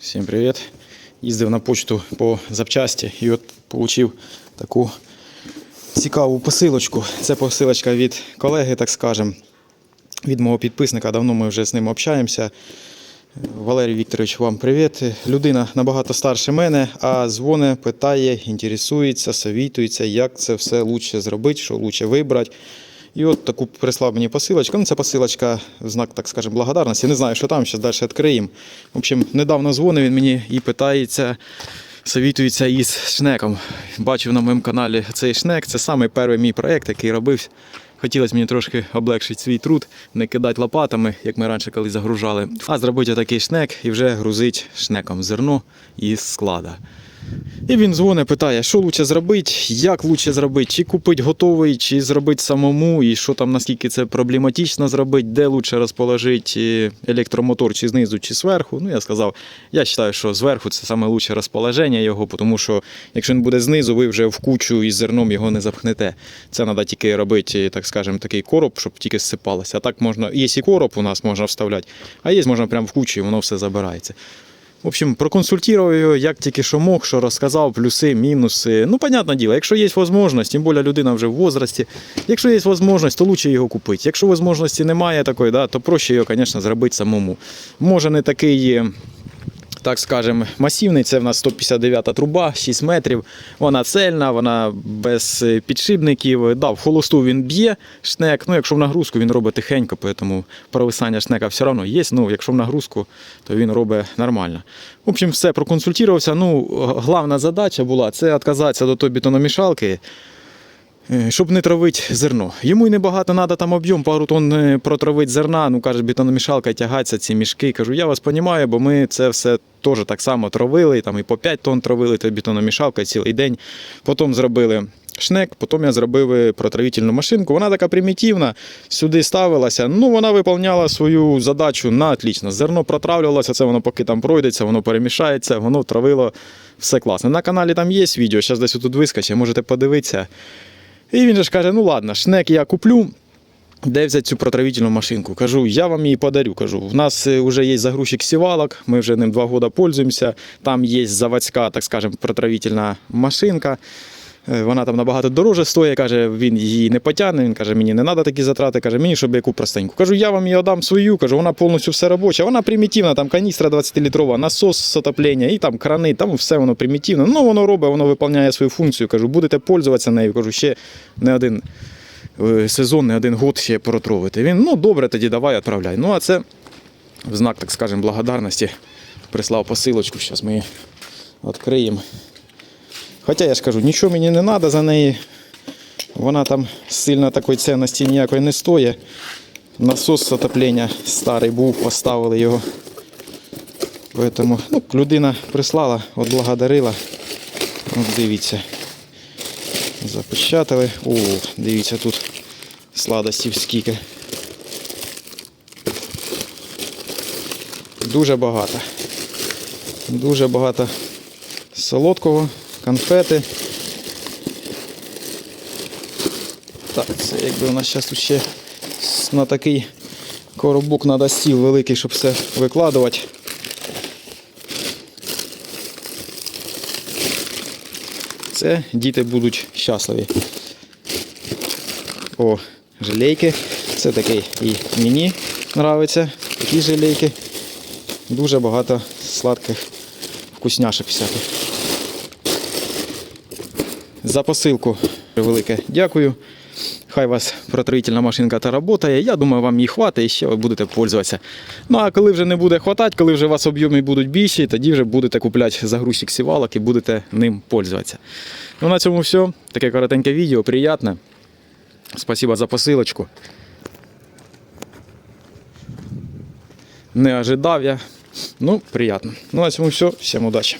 Всім привіт. Їздив на почту по запчасті і от отримав таку цікаву посилочку. Це посилочка від колеги, так скажем, від мого підписника. Давно ми вже з ним общаємося. Валерій Вікторович, вам привіт. Людина набагато старше мене, а дзвоне, питає, інтересується, совітується, як це все краще зробити, що краще вибрати. І от таку прислав мені посилочку. Ну, це посилочка в знак, так скажемо, благодарності. Не знаю, що там, зараз далі відкриємо. В общем, недавно дзвонив він мені і питається, совітується із шнеком. Бачив на моєму каналі цей шнек. Це самий перший мій проєкт, який робився. Хотілося мені трошки облегшити свій труд, не кидати лопатами, як ми раніше коли загружали, а зробити такий шнек і вже грузити шнеком зерно із склада. І він дзвонить, питає, що краще зробити, як краще зробити, чи купити готовий, чи зробити самому, і що там, наскільки це проблематично зробити, де краще розположити електромотор, чи знизу, чи зверху. Ну, я сказав, я вважаю, що зверху це лучше розположення його, тому що якщо він буде знизу, ви вже в кучу із зерном його не запхнете. Це треба тільки робити, так скажемо, такий короб, щоб тільки зсипалося. А так можна, є і короб у нас можна вставляти, а є можна прямо в кучу і воно все забирається. В общем, проконсультував його, як тільки що мог, що розказав, плюси, мінуси. Ну, понятне діло, якщо є можливість, тим більше людина вже в возрасті, якщо є можливість, то краще його купити. Якщо можливості немає такої, да, то проще його, звісно, зробити самому. Може не такий. Так скажемо, масивний, це в нас 159 труба, 6 метрів. Вона цельна, вона без е, підшипників. Да, в холосту він б'є шнек. Ну, якщо в нагрузку, він робить тихенько, тому провисання шнека все одно є. Ну, якщо в нагрузку, то він робить нормально. В общем, все проконсультувався. Ну, головна задача була це відказатися до тої бетономішалки. Е, Щоб не травити зерно. Йому й небагато треба там об'єм, пару тонн е, протравити зерна. Ну, каже, бетономішалка тягаться ці мішки. Кажу, я вас розумію, бо ми це все теж так само травили, там і по 5 тонн травили, то бетономішалка цілий день. Потім зробили шнек, потім я зробив е, протравительну машинку. Вона така примітивна, сюди ставилася. Ну, вона виконувала свою задачу на отлично. Зерно протравлювалося, це воно поки там пройдеться, воно перемішається, воно травило. Все класно. На каналі там є відео, зараз десь тут вискочить, можете подивитися. І він же ж каже: ну ладно, шнек я куплю. Де взяти цю протравітельну машинку? Кажу, я вам її подарю. Кажу, у нас вже є загрузчик сівалок, ми вже ним два роки пользуємося. Там є заводська, так скажемо, протравітельна машинка. Е, Вона там набагато дороже стоїть, каже, він її не потягне. Він каже, мені не треба такі затрати, каже, мені щоб яку простеньку. Кажу, я вам її дам свою, кажу, вона повністю все робоча, вона примітивна, там каністра 20-літрова, насос з отоплення, і там крани, там все воно примітивне. Ну, воно робить, воно виконує свою функцію. Кажу, будете пользуватися нею. Кажу, ще не один е, сезон, не один год ще протровити. Він, ну добре, тоді давай відправляй. Ну, а це в знак, так скажемо, благодарності прислав посилочку. Зараз ми її відкриємо. Хоча я ж кажу, нічого мені не треба за неї. Вона там сильно такої цінності ніякої не стоїть. Насос отоплення старий був, поставили його. Поэтому, ну, людина прислала, от благодарила. От дивіться. Запечатали. О, дивіться, тут сладостів скільки. Дуже багато. Дуже багато солодкого, конфети. Так, це якби у нас зараз ще на такий коробок треба стіл великий, щоб все викладувати. Це діти будуть щасливі. О, желейки. Це такий і мені подобається. Такі желейки. Дуже багато сладких вкусняшок всяких. За посилку велике дякую. Хай вас протравительна машинка та працює. Я думаю, вам її хватить і ще ви будете пользуватися. Ну а коли вже не буде хватати, коли вже у вас об'єми будуть більші, тоді вже будете купляти загрузчик сівалок і будете ним пользуватися. Ну на цьому все. Таке коротеньке відео, приємне. Спасибо за посилочку. Не ожидав я. Ну, приємно. Ну, на цьому все. Всім удачі.